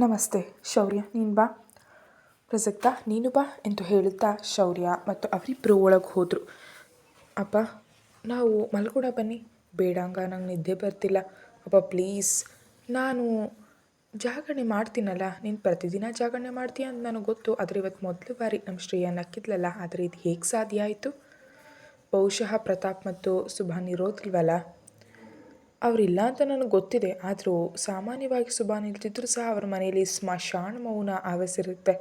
ನಮಸ್ತೆ, ಶೌರ್ಯ, ನೀನು ಬಾ. ಪ್ರಸಕ್ತ, ನೀನು ಬಾ ಎಂದು ಹೇಳುತ್ತಾ ಶೌರ್ಯ ಮತ್ತು ಅವರಿಬ್ಬರು ಒಳಗೆ ಹೋದರು. ಅಪ್ಪ ನಾವು ಮಲ್ಕೂಡ ಬನ್ನಿ. ಬೇಡಂಗ ನಂಗೆ ನಿದ್ದೆ ಬರ್ತಿಲ್ಲ. ಅಪ್ಪ ಪ್ಲೀಸ್. ನಾನು ಜಾಗರಣೆ ಮಾಡ್ತೀನಲ್ಲ, ನೀನು ಪ್ರತಿದಿನ ಜಾಗರಣೆ ಮಾಡ್ತೀಯ ಅಂತ ನನಗೆ ಗೊತ್ತು. ಆದರೆ ಇವತ್ತು ಮೊದಲು ಬಾರಿ ನಮ್ಮ ಶ್ರೇಯ ನಕ್ಕಿದ್ಲಲ್ಲ, ಆದರೆ ಇದು ಹೇಗೆ ಸಾಧ್ಯ ಆಯಿತು? ಬಹುಶಃ ಪ್ರತಾಪ್ ಮತ್ತು ಸುಭಾನ್ ಇರೋದಿಲ್ವಲ್ಲ? ಅವರಿಲ್ಲ ಅಂತ ನನಗೆ ಗೊತ್ತಿದೆ. ಆದರೂ ಸಾಮಾನ್ಯವಾಗಿ ಸುಬಾ ನಿಲ್ತಿದ್ರು ಸಹ ಅವ್ರ ಮನೆಯಲ್ಲಿ ಸ್ಮಶಾನ ಮೌನ ಆವರಿಸಿರುತ್ತೆ.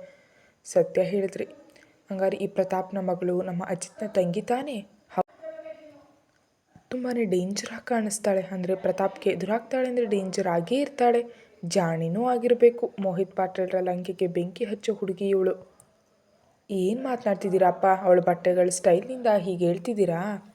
ಸತ್ಯ ಹೇಳಿದ್ರಿ. ಹಂಗಾರೆ ಈ ಪ್ರತಾಪ್ನ ಮಗಳು ನಮ್ಮ ಅಜಿತ್ನ ತಂಗಿ ತಾನೇ? ತುಂಬಾ ಡೇಂಜರ್ ಆಗಿ ಕಾಣಿಸ್ತಾಳೆ. ಅಂದರೆ ಪ್ರತಾಪ್ಗೆ ಎದುರಾಗ್ತಾಳೆ ಅಂದರೆ ಡೇಂಜರ್ ಆಗೇ ಇರ್ತಾಳೆ. ಜಾಣಿನೂ ಆಗಿರಬೇಕು. ಮೋಹಿತ್ ಪಾಟೀಲ್ರ ಲಂಕೆಗೆ ಬೆಂಕಿ ಹಚ್ಚೋ ಹುಡುಗಿ ಇವಳು. ಏನು ಮಾತನಾಡ್ತಿದ್ದೀರಪ್ಪ? ಅವಳ ಬಟ್ಟೆಗಳ ಸ್ಟೈಲ್ನಿಂದ ಹೀಗೆ ಹೇಳ್ತಿದ್ದೀರಾ?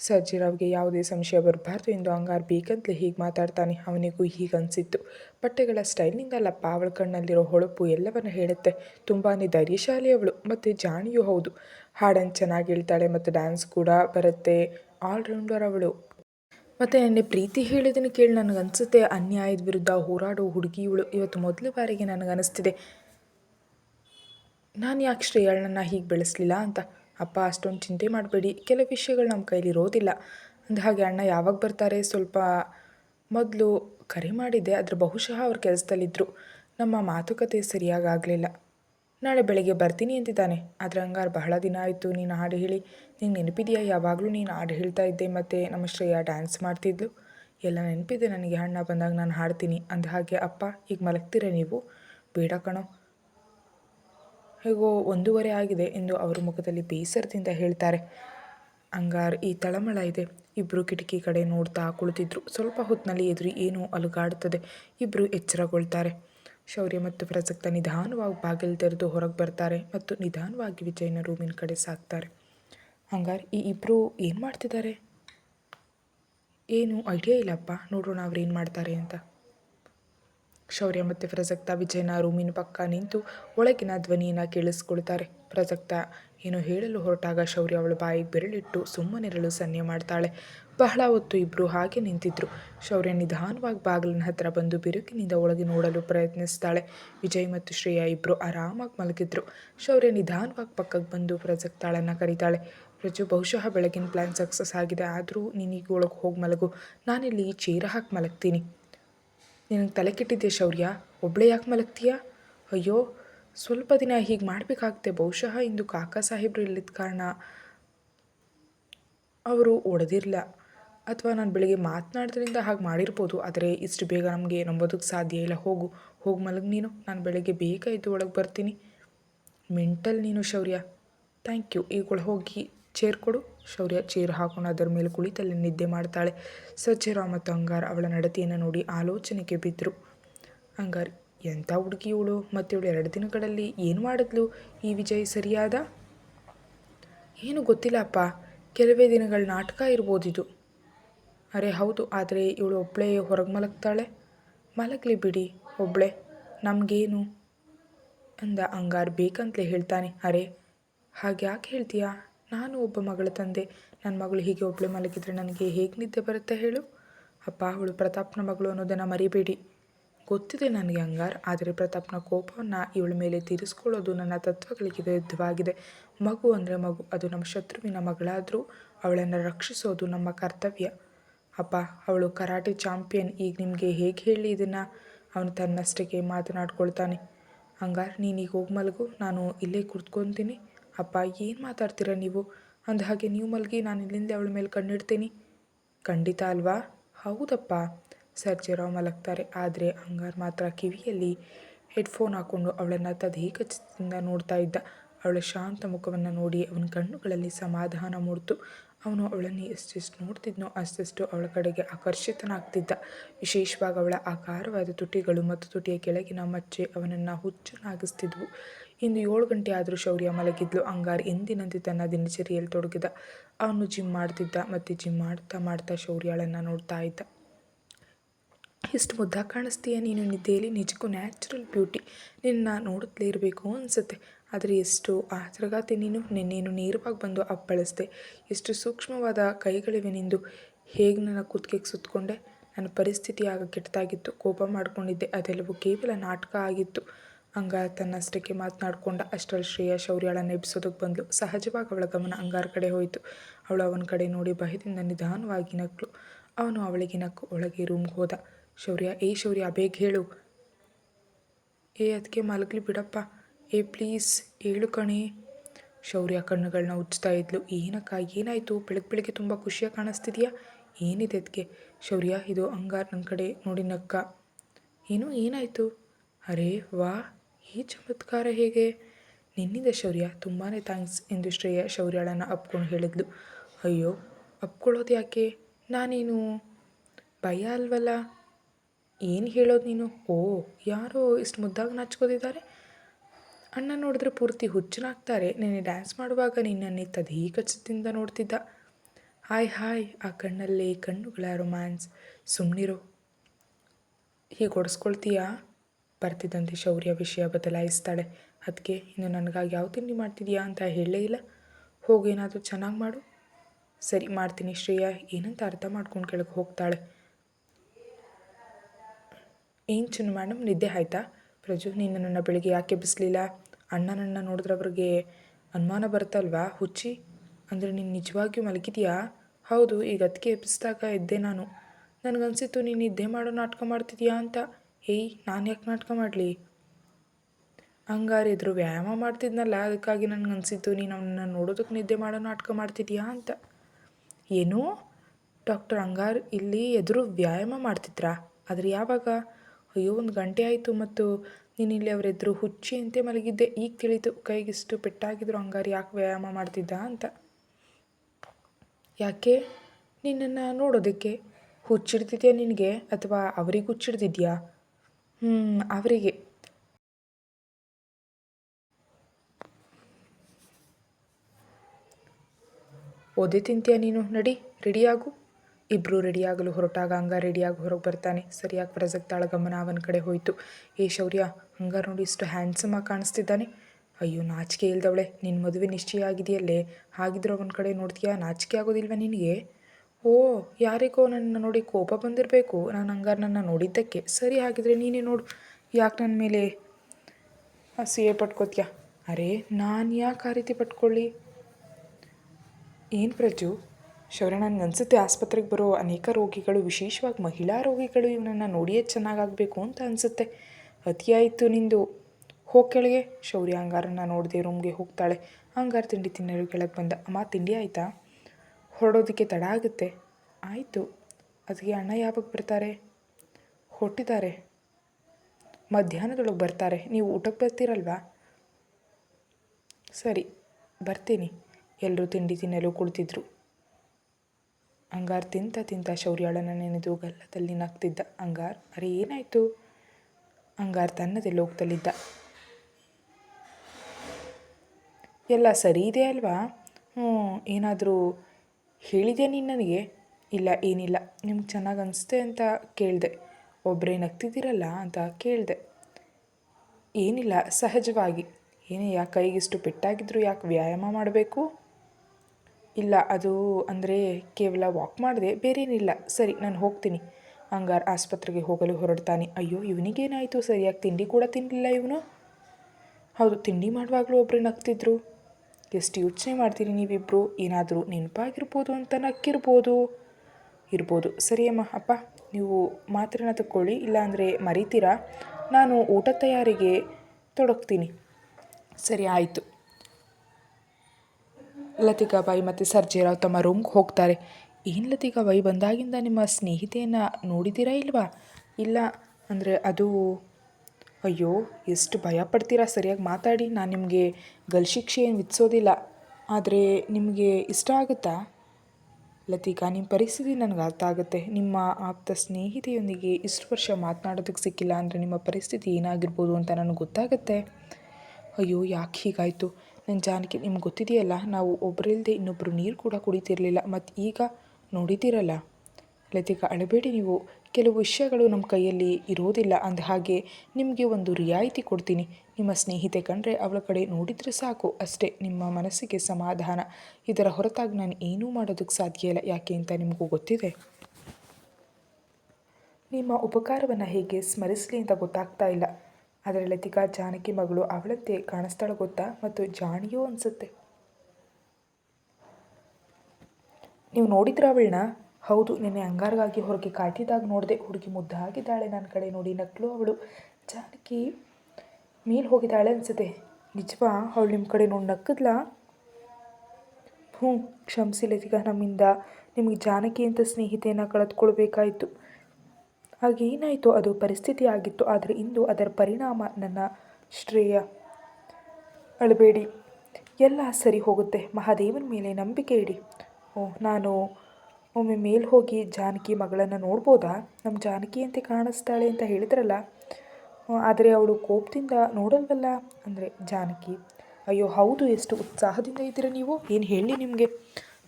ಸರ್ಜಿರಾವ್ಗೆ ಯಾವುದೇ ಸಂಶಯ ಬರಬಾರ್ದು ಎಂದು ಅಂಗಾರ್ ಬೇಕಂತಲೇ ಹೀಗೆ ಮಾತಾಡ್ತಾನೆ. ಅವನಿಗೂ ಹೀಗನ್ಸಿತ್ತು ಬಟ್ಟೆಗಳ ಸ್ಟೈಲ್ನಿಂದಲ್ಲಪ್ಪ ಅವಳ ಕಣ್ಣಲ್ಲಿರೋ ಹೊಳಪು ಎಲ್ಲವನ್ನ ಹೇಳುತ್ತೆ. ತುಂಬಾ ಧೈರ್ಯಶಾಲಿ ಅವಳು, ಮತ್ತು ಜಾಣಿಯೂ ಹೌದು. ಹಾಡನ್ನು ಚೆನ್ನಾಗಿ ಹೇಳ್ತಾಳೆ ಮತ್ತು ಡ್ಯಾನ್ಸ್ ಕೂಡ ಬರುತ್ತೆ. ಆಲ್ರೌಂಡರ್ ಅವಳು. ಮತ್ತು ನೆನ್ನೆ ಪ್ರೀತಿ ಹೇಳಿದನ್ನು ಕೇಳಿ ನನಗನ್ಸುತ್ತೆ. ಅನ್ಯಾಯದ ವಿರುದ್ಧ ಹೋರಾಡೋ ಹುಡುಗಿ ಇವಳು. ಇವತ್ತು ಮೊದಲ ಬಾರಿಗೆ ನನಗನ್ನಿಸ್ತಿದೆ ನಾನು ಯಾಕೆ ಶ್ರೇಯಾಳನ್ನ ಹೀಗೆ ಬೆಳೆಸಲಿಲ್ಲ ಅಂತ? ಅಪ್ಪ, ಅಷ್ಟೊಂದು ಚಿಂತೆ ಮಾಡಬೇಡಿ. ಕೆಲವು ವಿಷಯಗಳು ನಮ್ಮ ಕೈಲಿರೋದಿಲ್ಲ ಅಂದ ಹಾಗೆ ಅಣ್ಣ ಯಾವಾಗ ಬರ್ತಾರೆ? ಸ್ವಲ್ಪ ಮೊದಲು ಕರೆ ಮಾಡಿದ್ದೆ. ಆದರೆ ಬಹುಶಃ ಅವ್ರ ಕೆಲಸದಲ್ಲಿದ್ದರು ನಮ್ಮ ಮಾತುಕತೆ ಸರಿಯಾಗಿ ಆಗಲಿಲ್ಲ. ನಾಳೆ ಬೆಳಗ್ಗೆ ಬರ್ತೀನಿ ಅಂತಿದ್ದಾನೆ. ಆದರೆ ಹಂಗಾರೆ ಬಹಳ ದಿನ ಆಯಿತು. ನೀನು ಹಾಡು ಹೇಳಿ. ನಿಂಗೆ ನೆನಪಿದೆಯಾ? ಯಾವಾಗಲೂ ನೀನು ಹಾಡು ಹೇಳ್ತಾ ಇದ್ದೆ. ಮತ್ತು ನಮ್ಮ ಶ್ರೇಯ ಡ್ಯಾನ್ಸ್ ಮಾಡ್ತಿದ್ಲು. ಎಲ್ಲ ನೆನಪಿದೆ ನನಗೆ. ಅಣ್ಣ ಬಂದಾಗ ನಾನು ಹಾಡ್ತೀನಿ. ಅಂದ ಹಾಗೆ, ಅಪ್ಪ, ಈಗ ಮಲಗ್ತೀರ ನೀವು? ಬೇಡ ಕಣೋ. ಹೇಗೋ ಒಂದೂವರೆ ಆಗಿದೆ ಎಂದು ಅವರ ಮುಖದಲ್ಲಿ ಬೇಸರದಿಂದ ಹೇಳ್ತಾರೆ. ಅಂಗಾರ್, ಈ ತಳಮಳ ಇದೆ. ಇಬ್ಬರು ಕಿಟಕಿ ಕಡೆ ನೋಡ್ತಾ ಕುಳಿತಿದ್ರು. ಸ್ವಲ್ಪ ಹೊತ್ತಿನಲ್ಲಿ ಎದುರು ಏನೋ ಅಲುಗಾಡುತ್ತದೆ. ಇಬ್ಬರು ಎಚ್ಚರಗೊಳ್ತಾರೆ. ಶೌರ್ಯ ಮತ್ತು ಪ್ರಸಕ್ತ ನಿಧಾನವಾಗಿ ಬಾಗಿಲು ತೆರೆದು ಹೊರಗೆ ಬರ್ತಾರೆ ಮತ್ತು ನಿಧಾನವಾಗಿ ವಿಜಯನ ರೂಮಿನ ಕಡೆ ಸಾಕ್ತಾರೆ. ಹಂಗಾರೆ ಈ ಇಬ್ಬರು ಏನು ಮಾಡ್ತಿದ್ದಾರೆ? ಏನು ಐಡಿಯಾ ಇಲ್ಲಪ್ಪ. ನೋಡೋಣ ಅವ್ರು ಏನು ಮಾಡ್ತಾರೆ ಅಂತ. ಶೌರ್ಯ ಮತ್ತು ಪ್ರಸಕ್ತ ವಿಜಯನ ರೂಮಿನ ಪಕ್ಕ ನಿಂತು ಒಳಗಿನ ಧ್ವನಿಯನ್ನು ಕೇಳಿಸ್ಕೊಳ್ತಾರೆ. ಪ್ರಸಕ್ತ ಏನು ಹೇಳಲು ಹೊರಟಾಗ ಶೌರ್ಯ ಅವಳ ಬಾಯಿಗೆ ಬೆರಳಿಟ್ಟು ಸುಮ್ಮನಿರಲು ಸನ್ನೆ ಮಾಡ್ತಾಳೆ. ಬಹಳ ಹೊತ್ತು ಇಬ್ಬರು ಹಾಗೆ ನಿಂತಿದ್ರು. ಶೌರ್ಯ ನಿಧಾನವಾಗಿ ಬಾಗಿಲಿನ ಹತ್ರ ಬಂದು ಬಿರುಕಿನಿಂದ ಒಳಗೆ ನೋಡಲು ಪ್ರಯತ್ನಿಸ್ತಾಳೆ. ವಿಜಯ್ ಮತ್ತು ಶ್ರೇಯಾ ಇಬ್ಬರು ಆರಾಮಾಗಿ ಮಲಗಿದ್ರು. ಶೌರ್ಯ ನಿಧಾನವಾಗಿ ಪಕ್ಕಕ್ಕೆ ಬಂದು ಪ್ರಸಕ್ತಾಳನ್ನು ಕರೀತಾಳೆ. ಪ್ರಜು, ಬಹುಶಃ ಬೆಳಗಿನ ಪ್ಲ್ಯಾನ್ ಸಕ್ಸಸ್ ಆಗಿದೆ. ಆದರೂ ನೀನೀಗ ಒಳಗೆ ಹೋಗಿ ಮಲಗು. ನಾನಿಲ್ಲಿ ಚೀರ ಹಾಕಿ ಮಲಗ್ತೀನಿ. ನಿನಗೆ ತಲೆ ಕೆಟ್ಟಿದ್ದೆ ಶೌರ್ಯ? ಒಬ್ಬಳೇ ಯಾಕೆ ಮಲಗ್ತೀಯ? ಅಯ್ಯೋ, ಸ್ವಲ್ಪ ದಿನ ಹೀಗೆ ಮಾಡಬೇಕಾಗುತ್ತೆ. ಬಹುಶಃ ಇಂದು ಕಾಕಾ ಸಾಹೇಬರು ಇಲ್ಲದ ಕಾರಣ ಅವರು ಒಡೆದಿರಲ್ಲ ಅಥವಾ ನಾನು ಬೆಳಿಗ್ಗೆ ಮಾತನಾಡೋದ್ರಿಂದ ಹಾಗೆ ಮಾಡಿರ್ಬೋದು. ಆದರೆ ಇಷ್ಟು ಬೇಗ ನಮಗೆ ನಂಬೋದಕ್ಕೆ ಸಾಧ್ಯ ಇಲ್ಲ. ಹೋಗು, ಹೋಗಿ ಮಲಗಿ ನೀನು. ನಾನು ಬೆಳಗ್ಗೆ ಬೇಗ ಇದ್ದು ಒಳಗೆ ಬರ್ತೀನಿ. ಮೆಂಟಲ್ ನೀನು ಶೌರ್ಯ. Thank you. ಈಗ ಹೋಗಿ ಚೇರ್ ಕೊಡು. ಶೌರ್ಯ ಚೇರ್ ಹಾಕೊಂಡು ಅದರ ಮೇಲೆ ಕುಳಿತಲ್ಲಿ ನಿದ್ದೆ ಮಾಡ್ತಾಳೆ. ಸಜ್ಜರಾವ್ ಮತ್ತು ಅಂಗಾರ್ ಅವಳ ನಡತೆಯನ್ನು ನೋಡಿ ಆಲೋಚನೆಗೆ ಬಿದ್ದರು ಅಂಗಾರ್, ಎಂಥ ಹುಡುಗಿ ಇವಳು? ಮತ್ತು ಇವಳು ಎರಡು ದಿನಗಳಲ್ಲಿ ಏನು ಮಾಡಿದ್ಲು? ಈ ವಿಜಯ್ ಸರಿಯಾದ? ಏನು ಗೊತ್ತಿಲ್ಲಪ್ಪ ಕೆಲವೇ ದಿನಗಳ ನಾಟಕ ಇರ್ಬೋದಿದು. ಅರೆ, ಹೌದು, ಆದರೆ ಇವಳು ಒಬ್ಬಳೇ ಹೊರಗೆ ಮಲಗ್ತಾಳೆ. ಮಲಗಲಿ ಬಿಡಿ ಒಬ್ಬಳೇ ನಮಗೇನು? ಅಂದ ಅಂಗಾರ್ ಬೇಕಂತಲೇ ಹೇಳ್ತಾನೆ. ಅರೆ ಹಾಗೆ ಯಾಕೆ ಹೇಳ್ತೀಯಾ? ನಾನು ಒಬ್ಬ ಮಗಳ ತಂದೆ. ನನ್ನ ಮಗಳು ಹೀಗೆ ಒಬ್ಬಳೆ ಮಲಗಿದರೆ ನನಗೆ ಹೇಗೆ ನಿದ್ದೆ ಬರುತ್ತೆ ಹೇಳು? ಅಪ್ಪ, ಅವಳು ಪ್ರತಾಪ್ನ ಮಗಳು ಅನ್ನೋದನ್ನು ಮರಿಬೇಡಿ. ಗೊತ್ತಿದೆ ನನಗೆ ಹಂಗಾರ್, ಆದರೆ ಪ್ರತಾಪ್ನ ಕೋಪವನ್ನು ಇವಳ ಮೇಲೆ ತೀರಿಸ್ಕೊಳ್ಳೋದು ನನ್ನ ತತ್ವಗಳಿಗೆ ವಿರುದ್ಧವಾಗಿದೆ. ಮಗು ಅಂದರೆ ಮಗು, ಅದು ನಮ್ಮ ಶತ್ರುವಿನ ಮಗಳಾದರೂ ಅವಳನ್ನು ರಕ್ಷಿಸೋದು ನಮ್ಮ ಕರ್ತವ್ಯ. ಅಪ್ಪ, ಅವಳು ಕರಾಟೆ ಚಾಂಪಿಯನ್, ಈಗ ನಿಮಗೆ ಹೇಗೆ ಹೇಳಿ ಇದನ್ನು? ಅವನು ತನ್ನಷ್ಟಕ್ಕೆ ಮಾತನಾಡ್ಕೊಳ್ತಾನೆ. ಹಂಗಾರ್, ನೀನೀಗ ಹೋಗಿ ಮಲಗು, ನಾನು ಇಲ್ಲೇ ಕುತ್ಕೊತೀನಿ. ಅಪ್ಪ ಏನು ಮಾತಾಡ್ತೀರ ನೀವು? ಅಂದ ಹಾಗೆ ನೀವು ಮಲಗಿ, ನಾನು ಇಲ್ಲಿಂದ ಅವಳ ಮೇಲೆ ಕಣ್ಣಿಡ್ತೀನಿ. ಖಂಡಿತ ಅಲ್ವಾ? ಹೌದಪ್ಪ. ಸರ್ಜೆರಾವ್ ಮಲಗ್ತಾರೆ. ಆದರೆ ಅಂಗಾರ್ ಮಾತ್ರ ಕಿವಿಯಲ್ಲಿ ಹೆಡ್ಫೋನ್ ಹಾಕ್ಕೊಂಡು ಅವಳನ್ನು ತದೇಕಚಿತದಿಂದ ನೋಡ್ತಾ ಇದ್ದ. ಅವಳ ಶಾಂತ ಮುಖವನ್ನು ನೋಡಿ ಅವನ ಕಣ್ಣುಗಳಲ್ಲಿ ಸಮಾಧಾನ ಮೂಡ್ತು. ಅವನು ಅವಳನ್ನು ಎಷ್ಟೆಷ್ಟು ನೋಡ್ತಿದ್ನೋ ಅಷ್ಟೆಷ್ಟು ಅವಳ ಕಡೆಗೆ ಆಕರ್ಷಿತನಾಗ್ತಿದ್ದ. ವಿಶೇಷವಾಗಿ ಅವಳ ಆಕಾರವಾದ ತುಟಿಗಳು ಮತ್ತು ತುಟಿಯ ಕೆಳಗಿನ ಮಚ್ಚೆ ಅವನನ್ನು ಹುಚ್ಚನಾಗಿಸ್ತಿದ್ವು. ಇಂದು ಏಳು ಗಂಟೆ ಆದರೂ ಶೌರ್ಯ ಮಲಗಿದ್ಲು. ಅಂಗಾರ್ ಎಂದಿನಂತೆ ತನ್ನ ದಿನಚರಿಯಲ್ಲಿ ತೊಡಗಿದ. ಅವನು ಜಿಮ್ ಮಾಡ್ತಿದ್ದ ಮತ್ತು ಜಿಮ್ ಮಾಡ್ತಾ ಮಾಡ್ತಾ ಶೌರ್ಯಳನ್ನು ನೋಡ್ತಾ ಇದ್ದ. ಎಷ್ಟು ಮುದ್ದ ಕಾಣಿಸ್ತೀಯ ನೀನು ನಿದ್ದೆಯಲ್ಲಿ? ನಿಜಕ್ಕೂ ನ್ಯಾಚುರಲ್ ಬ್ಯೂಟಿ. ನಿನ್ನ ನೋಡುತ್ತಲೇ ಇರಬೇಕು ಅನಿಸುತ್ತೆ. ಆದರೆ ಎಷ್ಟು ಆತರಗಾತಿ ನೀನು ನಿನ್ನೇನು ನೇರವಾಗಿ ಬಂದು ಅಪ್ಪಳಿಸ್ದೆ. ಎಷ್ಟು ಸೂಕ್ಷ್ಮವಾದ ಕೈಗಳಿವೆ ನಿಂದು. ಹೇಗೆ ನನ್ನ ಕುತ್ತಿಗೆಗೆ ಸುತ್ತಕೊಂಡೆ? ನನ್ನ ಪರಿಸ್ಥಿತಿ ಆಗ ಕೆಟ್ಟದಾಗಿತ್ತು. ಕೋಪ ಮಾಡಿಕೊಂಡಿದ್ದೆ. ಅದೆಲ್ಲವೂ ಕೇವಲ ನಾಟಕ ಆಗಿತ್ತು. ಅಂಗಾರ್ ತನ್ನಷ್ಟಕ್ಕೆ ಮಾತನಾಡ್ಕೊಂಡ ಅಷ್ಟರಲ್ಲಿ ಶ್ರೇಯಾ ಶೌರ್ಯಾಳನ್ನು ಎಬ್ಸೋದಕ್ಕೆ ಬಂದಳು ಸಹಜವಾಗಿ ಅವಳ ಗಮನ ಅಂಗಾರ ಕಡೆ ಹೋಯಿತು. ಅವಳು ಅವನ ಕಡೆ ನೋಡಿ ಭಯದಿಂದ ನಿಧಾನವಾಗಿ ನಕ್ಕಳು ಅವನು ಅವಳಿಗೆ ನಕ್ಕು, ಒಳಗೆ ರೂಮ್ಗೆ ಹೋದ. ಶೌರ್ಯ, ಏ ಶೌರ್ಯ, ಬೇಗ ಹೇಳು. ಏ ಅದಕ್ಕೆ ಮಲಗಲಿ ಬಿಡಪ್ಪ. ಏ ಪ್ಲೀಸ್ ಹೇಳು ಕಣೆ. ಶೌರ್ಯ ಕಣ್ಣುಗಳನ್ನ ಉಜ್ತಾ ಇದ್ಲು. ಏನಕ್ಕ, ಏನಾಯಿತು? ಬೆಳಗ್ಗೆ ಬೆಳಗ್ಗೆ ತುಂಬ ಖುಷಿಯಾಗಿ ಕಾಣಿಸ್ತಿದ್ಯಾ? ಏನಿದೆ ಅದಕ್ಕೆ ಶೌರ್ಯ, ಇದು ಅಂಗಾರ್ ನನ್ನ ಕಡೆ ನೋಡಿ ನಕ್ಕ. ಏನು, ಏನಾಯಿತು? ಅರೇ ವಾ ಈ ಚಮತ್ಕಾರ ಹೇಗೆ? ನಿನ್ನಿಂದ ಶೌರ್ಯ ತುಂಬಾ ಥ್ಯಾಂಕ್ಸ್ ಎಂದು ಶ್ರೇಯ ಶೌರ್ಯಳನ್ನು ಅಪ್ಕೊಂಡು ಹೇಳಿದ್ಲು. ಅಯ್ಯೋ, ಅಪ್ಕೊಳ್ಳೋದು ಯಾಕೆ? ನಾನೇನು ಭಯ ಅಲ್ವಲ್ಲ? ಏನು ಹೇಳೋದು ನೀನು? ಓ, ಯಾರೋ ಇಷ್ಟು ಮುದ್ದಾಗಿ ನಾಚ್ಕೋತಿದ್ದಾರೆ ಅಣ್ಣ ನೋಡಿದ್ರೆ ಪೂರ್ತಿ ಹುಚ್ಚನಾಗ್ತಾರೆ. ನೆನೆ ಡ್ಯಾನ್ಸ್ ಮಾಡುವಾಗ ನಿನ್ನನ್ನೇ ತದೇಕಚಿದಿಂದ ನೋಡ್ತಿದ್ದ. ಹಾಯ್ ಹಾಯ್, ಆ ಕಣ್ಣಲ್ಲೇ ಕಣ್ಣುಗಳ ರೊಮ್ಯಾನ್ಸ್ ಸುಮ್ಮನಿರು ಹೀಗೆ ಹೊಡೆಸ್ಕೊಳ್ತೀಯಾ ಬರ್ತಿದ್ದಂತೆ ಶೌರ್ಯ ವಿಷಯ ಬದಲಾಯಿಸ್ತಾಳೆ. ಅದಕ್ಕೆ ಇನ್ನು ನನಗಾಗಿ ಯಾವ ತಿಂಡಿ ಮಾಡ್ತಿದ್ಯಾ ಅಂತ ಹೇಳಲೇ ಇಲ್ಲ. ಹೋಗೇನಾದರೂ ಚೆನ್ನಾಗಿ ಮಾಡು. ಸರಿ, ಮಾಡ್ತೀನಿ ಶ್ರೇಯ. ಏನಂತ ಅರ್ಥ ಮಾಡ್ಕೊಂಡು ಕೆಳಗೆ ಹೋಗ್ತಾಳೆ. ಏನು ಚೆನ್ನ ಮೇಡಮ್ ನಿದ್ದೆ ಆಯ್ತಾ? ಪ್ರಜು ನೀನು ನನ್ನ ಬೆಳಿಗ್ಗೆ ಯಾಕೆ ಎಬ್ಬಿಸ್ಲಿಲ್ಲ ಅಣ್ಣನನ್ನ ನೋಡಿದ್ರೆ ಅವ್ರಿಗೆ ಅನುಮಾನ ಬರುತ್ತಲ್ವಾ? ಹುಚ್ಚಿ. ಅಂದರೆ ನೀನು ನಿಜವಾಗಿಯೂ ಮಲಗಿದೆಯಾ? ಹೌದು, ಈಗ ಅದಕ್ಕೆ ಎಬ್ಬಿಸಿದಾಗ ಇದ್ದೆ ನಾನು. ನನಗನ್ಸಿತ್ತು ನೀನು ನಿದ್ದೆ ಮಾಡೋ ನಾಟಕ ಮಾಡ್ತಿದ್ಯಾ ಅಂತ. ಏಯ್, ನಾನು ಯಾಕೆ ನಾಟಕ ಮಾಡಲಿ? ಹಂಗಾರೆ ಇದ್ರು ವ್ಯಾಯಾಮ ಮಾಡ್ತಿದ್ನಲ್ಲ ಅದಕ್ಕಾಗಿ ನನಗನ್ಸಿತ್ತು, ನೀನು ಅವನ್ನ ನೋಡೋದಕ್ಕೆ ನಿದ್ದೆ ಮಾಡೋ ನಾಟಕ ಮಾಡ್ತಿದ್ಯಾ ಅಂತ. ಏನು? ಡಾಕ್ಟರ್ ಹಂಗಾರ್ ಇಲ್ಲಿ ಎದುರು ವ್ಯಾಯಾಮ ಮಾಡ್ತಿದ್ರಾ? ಆದರೆ ಯಾವಾಗ? ಅಯ್ಯೋ, ಒಂದು ಗಂಟೆ ಆಯಿತು ಮತ್ತು ನೀನು ಇಲ್ಲಿ ಅವರೆದುರು ಹುಚ್ಚಿ ಅಂತೆ ಮಲಗಿದ್ದೆ. ಈಗ ತಿಳಿತು, ಕೈಗಿಷ್ಟು ಪೆಟ್ಟಾಗಿದ್ರು ಹಂಗಾರ್ ಯಾಕೆ ವ್ಯಾಯಾಮ ಮಾಡ್ತಿದ್ದ ಅಂತ. ಯಾಕೆ? ನಿನ್ನನ್ನು ನೋಡೋದಕ್ಕೆ ಹುಚ್ಚಿಡ್ತಿದ್ಯಾ ನಿನಗೆ? ಅಥವಾ ಅವ್ರಿಗೆ ಹುಚ್ಚಿಡ್ತಿದ್ಯಾ? ಅವರಿಗೆ. ಓದೇ ತಿಂತೀಯ ನೀನು, ನಡಿ ರೆಡಿಯಾಗು ಇಬ್ಬರು ರೆಡಿಯಾಗಲು ಹೊರಟಾಗ ಹಂಗ ರೆಡಿಯಾಗಿ ಹೊರಗೆ ಬರ್ತಾನೆ. ಸರಿಯಾಗಿ ಪ್ರಸಕ್ತಾಳ ಗಮನ ಅವನ ಕಡೆ ಹೋಯಿತು. ಏ ಶೌರ್ಯ ಹಂಗಾರ ನೋಡಿ ಇಷ್ಟು ಹ್ಯಾಂಡ್ಸಮ್ ಆಗಿ ಕಾಣಿಸ್ತಿದ್ದಾನೆ. ಅಯ್ಯೋ, ನಾಚಿಕೆ ಇಲ್ದವಳೆ ನಿನ್ನ ಮದುವೆ ನಿಶ್ಚಯ ಆಗಿದೆಯಲ್ಲೇ? ಹಾಗಿದ್ರೆ ಅವನ ಕಡೆ ನೋಡ್ತೀಯಾ? ನಾಚಿಕೆ ಆಗೋದಿಲ್ವ ನಿನಗೆ? ಓ, ಯಾರಿಗೋ ನನ್ನ ನೋಡಿ ಕೋಪ ಬಂದಿರಬೇಕು. ನಾನು ಹಂಗಾರೆ ನನ್ನ ನೋಡಿದ್ದಕ್ಕೆ. ಸರಿ ಹಾಗಿದ್ರೆ ನೀನೇ ನೋಡು. ಯಾಕೆ ನನ್ನ ಮೇಲೆ ಅಸೂಯೆ ಪಟ್ಕೋತೀಯ? ಅರೆ, ನಾನು ಯಾಕೆ ಆ ರೀತಿ ಪಟ್ಕೊಳ್ಳಿ? ಏನು ಪ್ರಜು ಶೌರ್ಯ, ನನಗೆ ಅನಿಸುತ್ತೆ ಆಸ್ಪತ್ರೆಗೆ ಬರೋ ಅನೇಕ ರೋಗಿಗಳು, ವಿಶೇಷವಾಗಿ ಮಹಿಳಾ ರೋಗಿಗಳು ಇವನನ್ನು ನೋಡಿಯೇ ಚೆನ್ನಾಗಾಗಬೇಕು ಅಂತ ಅನಿಸುತ್ತೆ. ಅತಿಯಾಯಿತು ನಿಂದು. ಹೋಗಿ ಕೆಳಗೆ. ಶೌರ್ಯ ಹಂಗಾರನ್ನ ನೋಡಿದೆ ರೂಮ್ಗೆ ಹೋಗ್ತಾಳೆ. ಅಂಗಾರ ತಿಂಡಿ ತಿನ್ನಲು ಕೆಳಗೆ ಬಂದ. ಅಮ್ಮ, ತಿಂಡಿ ಆಯಿತಾ? ಹೊರಡೋದಕ್ಕೆ ತಡ ಆಗುತ್ತೆ. ಆಯಿತು ಅದಕ್ಕೆ ಅಣ್ಣ ಯಾವಾಗ ಬರ್ತಾರೆ? ಹೊಟ್ಟಿದ್ದಾರೆ. ಮಧ್ಯಾಹ್ನದೊಳಗೆ ಬರ್ತಾರೆ. ನೀವು ಊಟಕ್ಕೆ ಬರ್ತೀರಲ್ವಾ? ಸರಿ, ಬರ್ತೀನಿ. ಎಲ್ಲರೂ ತಿಂಡಿ ತಿನ್ನಲು ಕುಳಿತಿದ್ರು. ಅಂಗಾರ್ ತಿಂತ ತಿಂತ ಶೌರ್ಯಾಳನ ನೆನೆದು ಗಲ್ಲದಲ್ಲಿ ನಗ್ತಿದ್ದ ಅಂಗಾರ್. ಅರೆ, ಏನಾಯಿತು? ಅಂಗಾರ್ ತನ್ನದೇ ಲೋಕದಲ್ಲಿದ್ದ. ಎಲ್ಲ ಸರಿ ಇದೆ ಅಲ್ವಾ? ಹ್ಞೂ ಏನಾದರೂ ಹೇಳಿದೆ ನೀನು ನನಗೆ? ಇಲ್ಲ, ಏನಿಲ್ಲ. ನಿಮ್ಗೆ ಚೆನ್ನಾಗಿ ಅನಿಸ್ತೆ ಅಂತ ಕೇಳಿದೆ. ಒಬ್ಬರೇ ನಗ್ತಿದ್ದೀರಲ್ಲ ಅಂತ ಕೇಳಿದೆ. ಏನಿಲ್ಲ, ಸಹಜವಾಗಿ. ಏನೇ ಯಾಕೆ ಕೈಗಿಷ್ಟು ಪೆಟ್ಟಾಗಿದ್ರು ಯಾಕೆ ವ್ಯಾಯಾಮ ಮಾಡಬೇಕು? ಇಲ್ಲ, ಅದು ಅಂದರೆ ಕೇವಲ ವಾಕ್ ಮಾಡಿದೆ, ಬೇರೇನಿಲ್ಲ. ಸರಿ, ನಾನು ಹೋಗ್ತೀನಿ. ಹಂಗಾರ್ ಆಸ್ಪತ್ರೆಗೆ ಹೋಗಲು ಹೊರಡ್ತಾನೆ. ಅಯ್ಯೋ, ಇವನಿಗೇನಾಯಿತು? ಸರಿಯಾಗಿ ತಿಂಡಿ ಕೂಡ ತಿನ್ನಲಿಲ್ಲ ಇವನು. ಹೌದು, ತಿಂಡಿ ಮಾಡುವಾಗಲೂ ಒಬ್ಬರು ನಗ್ತಿದ್ರು. ಎಷ್ಟು ಯೋಚನೆ ಮಾಡ್ತೀರಿ ನೀವಿಬ್ಬರು ಏನಾದರೂ ನೆನಪಾಗಿರ್ಬೋದು ಅಂತ ನಕ್ಕಿರ್ಬೋದು. ಇರ್ಬೋದು. ಸರಿಯಮ್ಮ ಅಪ್ಪ, ನೀವು ಮಾತ್ರೆನ ತಕ್ಕೊಳ್ಳಿ, ಇಲ್ಲಾಂದರೆ ಮರಿತೀರಾ? ನಾನು ಊಟ ತಯಾರಿಗೆ ತೊಡಗ್ತೀನಿ. ಸರಿ, ಆಯಿತು. ಲತಿಕಾಬಾಯಿ ಮತ್ತು ಸರ್ಜೇರಾವ್ ತಮ್ಮ ರೂಮ್ಗೆ ಹೋಗ್ತಾರೆ. ಏನು ಲತಿಕಾಬಾಯಿ ಬಂದಾಗಿಂದ ನಿಮ್ಮ ಸ್ನೇಹಿತೆಯನ್ನು ನೋಡಿದ್ದೀರಾ ಇಲ್ವಾ? ಇಲ್ಲ, ಅಂದರೆ ಅದು ಅಯ್ಯೋ, ಎಷ್ಟು ಭಯ ಪಡ್ತೀರಾ ಸರಿಯಾಗಿ ಮಾತಾಡಿ. ನಾನು ನಿಮಗೆ ಗಲ್ ಶಿಕ್ಷೆ ಏನು ವಿಧಿಸೋದಿಲ್ಲ. ಆದರೆ ನಿಮಗೆ ಇಷ್ಟ ಆಗುತ್ತಾ? ಲತಿಕಾ ನಿಮ್ಮ ಪರಿಸ್ಥಿತಿ ನನಗೆ ಅರ್ಥ ಆಗುತ್ತೆ. ನಿಮ್ಮ ಆಪ್ತ ಸ್ನೇಹಿತೆಯೊಂದಿಗೆ ಇಷ್ಟು ವರ್ಷ ಮಾತನಾಡೋದಕ್ಕೆ ಸಿಕ್ಕಿಲ್ಲ ಅಂದರೆ ನಿಮ್ಮ ಪರಿಸ್ಥಿತಿ ಏನಾಗಿರ್ಬೋದು ಅಂತ ನನಗೆ ಗೊತ್ತಾಗುತ್ತೆ. ಅಯ್ಯೋ, ಯಾಕೆ ಹೀಗಾಯಿತು? ನನ್ನ ಜಾನಕಿ, ನಿಮ್ಗೆ ಗೊತ್ತಿದೆಯಲ್ಲ, ನಾವು ಒಬ್ಬರಿಲ್ಲದೆ ಇನ್ನೊಬ್ಬರು ನೀರು ಕೂಡ ಕುಡಿತಿರಲಿಲ್ಲ. ಮತ್ತು ಈಗ ನೋಡಿದ್ದೀರಲ್ಲ? ಲತಿಕಾ ಅಳಬೇಡಿ ನೀವು. ಕೆಲವು ವಿಷಯಗಳು ನಮ್ಮ ಕೈಯಲ್ಲಿ ಇರೋದಿಲ್ಲ ಅಂದ ಹಾಗೆ ನಿಮಗೆ ಒಂದು ರಿಯಾಯಿತಿ ಕೊಡ್ತೀನಿ. ನಿಮ್ಮ ಸ್ನೇಹಿತೆ ಕಂಡ್ರೆ ಅವಳ ಕಡೆ ನೋಡಿದರೆ ಸಾಕು ಅಷ್ಟೇ ನಿಮ್ಮ ಮನಸ್ಸಿಗೆ ಸಮಾಧಾನ. ಇದರ ಹೊರತಾಗಿ ನಾನು ಏನೂ ಮಾಡೋದಕ್ಕೆ ಸಾಧ್ಯ ಇಲ್ಲ. ಯಾಕೆ ಅಂತ ನಿಮಗೂ ಗೊತ್ತಿದೆ? ನಿಮ್ಮ ಉಪಕಾರವನ್ನು ಹೇಗೆ ಸ್ಮರಿಸಲಿ ಅಂತ ಗೊತ್ತಾಗ್ತಾ ಇಲ್ಲ. ಆದರೆ ಲತಿಕಾ, ಜಾನಕಿ ಮಗಳು ಅವಳಂತೆ ಕಾಣಿಸ್ತಾಳೆ ಗೊತ್ತಾ? ಮತ್ತು ಜಾಣಿಯೂ ಅನಿಸುತ್ತೆ. ನೀವು ನೋಡಿದ್ರ ಅವಳನ್ನ? ಹೌದು, ನಿನ್ನೆ ಅಂಗಾರಗಾಗಿ ಹೊರಗೆ ಕಾಯ್ತಿದ್ದಾಗ ನೋಡಿದೆ ಹುಡುಗಿ ಮುದ್ದಾಗಿದ್ದಾಳೆ. ನನ್ನ ಕಡೆ ನೋಡಿ ನಕ್ಳು ಅವಳು. ಜಾನಕಿ ಮೇಲೆ ಹೋಗಿದ್ದಾಳೆ ಅನಿಸುತ್ತೆ. ನಿಜವಾ, ಅವಳು ನಿಮ್ಮ ಕಡೆ ನೋಡಿ ನಕ್ಕದ್ಲಾ? ಹ್ಞೂ ಕ್ಷಮಿಸಿ ನಮ್ಮಿಂದ. ನಿಮಗೆ ಜಾನಕಿ ಅಂತ ಸ್ನೇಹಿತೆಯನ್ನು ಕಳೆದುಕೊಳ್ಬೇಕಾಯಿತು. ಹಾಗೇನಾಯಿತು? ಅದು ಪರಿಸ್ಥಿತಿ ಆಗಿತ್ತು. ಆದರೆ ಇಂದು ಅದರ ಪರಿಣಾಮ ನನ್ನ ಶ್ರೇಯ. ಅಳಬೇಡಿ. ಎಲ್ಲ ಸರಿ ಹೋಗುತ್ತೆ. ಮಹಾದೇವನ ಮೇಲೆ ನಂಬಿಕೆ ಇಡಿ. ಓ, ನಾನು ಒಮ್ಮೆ ಮೇಲೆ ಹೋಗಿ ಜಾನಕಿ ಮಗಳನ್ನು ನೋಡ್ಬೋದಾ? ನಮ್ಮ ಜಾನಕಿ ಅಂತೆ ಕಾಣಿಸ್ತಾಳೆ ಅಂತ ಹೇಳಿದ್ರಲ್ಲ. ಆದರೆ ಅವಳು ಕೋಪದಿಂದ ನೋಡಲ್ವಲ್ಲ? ಅಂದರೆ ಜಾನಕಿ, ಅಯ್ಯೋ ಹೌದು, ಎಷ್ಟು ಉತ್ಸಾಹದಿಂದ ಇದ್ದೀರ ನೀವು? ಏನು ಹೇಳಿ ನಿಮಗೆ?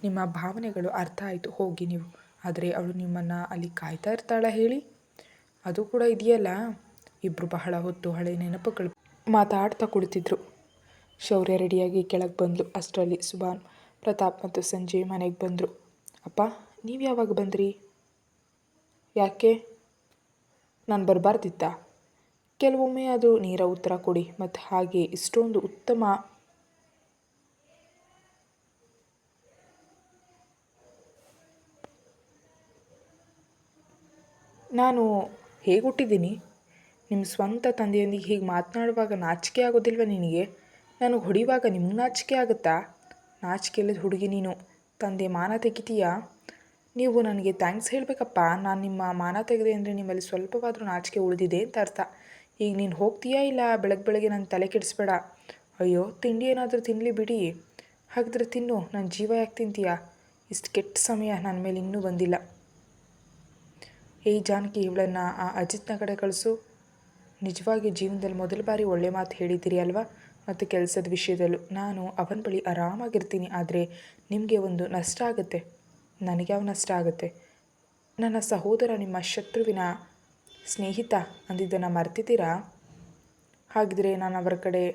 ನಿಮ್ಮ ಭಾವನೆಗಳು ಅರ್ಥ ಆಯಿತು, ಹೋಗಿ ನೀವು. ಆದರೆ ಅವಳು ನಿಮ್ಮನ್ನು ಅಲ್ಲಿ ಕಾಯ್ತಾ ಇರ್ತಾಳ ಹೇಳಿ? ಅದು ಕೂಡ ಇದೆಯಲ್ಲ? ಇಬ್ಬರು ಬಹಳ ಹೊತ್ತು ಹಳೆ ನೆನಪುಗಳು. ಮಾತಾಡ್ತಾ ಕುಳಿತಿದ್ರು. ಶೌರ್ಯ ರೆಡಿಯಾಗಿ ಕೆಳಗೆ ಬಂದಳು ಅಷ್ಟರಲ್ಲಿ ಸುಭಾನ್, ಪ್ರತಾಪ್ ಮತ್ತು ಸಂಜಯ್ ಮನೆಗೆ ಬಂದರು. ಅಪ್ಪ ನೀವು ಯಾವಾಗ ಬಂದ್ರಿ? ಯಾಕೆ? ನಾನು ಬರಬಾರ್ದಿತ್ತ. ಕೆಲವೊಮ್ಮೆ ಅದು ನೀರ ಉತ್ತರ ಕೊಡಿ ಮತ್ತು ಹಾಗೆ ಇಷ್ಟೊಂದು ಉತ್ತಮ ನಾನು ಹೇಗೆ ನಿಮ್ಮ ಸ್ವಂತ ತಂದೆಯೊಂದಿಗೆ ಹೀಗೆ ಮಾತನಾಡುವಾಗ ನಾಚಿಕೆ ಆಗೋದಿಲ್ವ ನಿನಗೆ? ನನಗೆ ಹೊಡಿವಾಗ ನಿಮ್ಗೆ ನಾಚಿಕೆ ಆಗುತ್ತಾ? ನಾಚಿಕೆ ಇಲ್ಲದ ಹುಡುಗಿ ನೀನು ತಂದೆ ಮಾನ ತೆಗಿತೀಯಾ? ನೀವು ನನಗೆ ಥ್ಯಾಂಕ್ಸ್ ಹೇಳಬೇಕಪ್ಪ. ನಾನು ನಿಮ್ಮ ಮಾನ ತೆಗೆದೆ ಅಂದರೆ ನಿಮ್ಮಲ್ಲಿ ಸ್ವಲ್ಪವಾದರೂ ನಾಚಿಕೆ ಉಳಿದಿದೆ ಅಂತ ಅರ್ಥ. ಈಗ ನೀನು ಹೋಗ್ತೀಯಾ ಇಲ್ಲ ಬೆಳಗ್ಗೆ ಬೆಳಗ್ಗೆ ನನ್ನ ತಲೆ ಕೆಡಿಸ್ಬೇಡ? ಅಯ್ಯೋ, ತಿಂಡಿ ಏನಾದರೂ ತಿನ್ನಲಿ ಬಿಡಿ. ಹಾಗಿದ್ರೆ ತಿನ್ನು. ನನ್ನ ಜೀವ ಯಾಕೆ ತಿಂತೀಯಾ? ಇಷ್ಟು ಕೆಟ್ಟ ಸಮಯ ನನ್ನ ಮೇಲೆ ಇನ್ನೂ ಬಂದಿಲ್ಲ. ಏಯ್ ಜಾನಕಿ, ಇವಳನ್ನು ಆ ಅಜಿತ್ನ ಕಡೆ ಕಳಿಸು. ನಿಜವಾಗಿ ಜೀವನದಲ್ಲಿ ಮೊದಲ ಬಾರಿ ಒಳ್ಳೆ ಮಾತು ಹೇಳಿದ್ದೀರಿ ಅಲ್ವಾ? ಮತ್ತು ಕೆಲಸದ ವಿಷಯದಲ್ಲೂ. ನಾನು ಅವನ ಬಳಿ ಆರಾಮಾಗಿರ್ತೀನಿ, ಆದರೆ ನಿಮಗೆ ಒಂದು ನಷ್ಟ ಆಗುತ್ತೆ. ನನಗೆ ಯಾವ ನಷ್ಟ ಆಗುತ್ತೆ. ನನ್ನ ಸಹೋದರ, ನಿಮ್ಮ ಶತ್ರುವಿನ ಸ್ನೇಹಿತ ಅಂದಿದ್ದನ್ನು ಮರ್ತಿದ್ದೀರಾ? ಹಾಗಿದ್ರೆ ನಾನು ಅವರ ಕಡೆ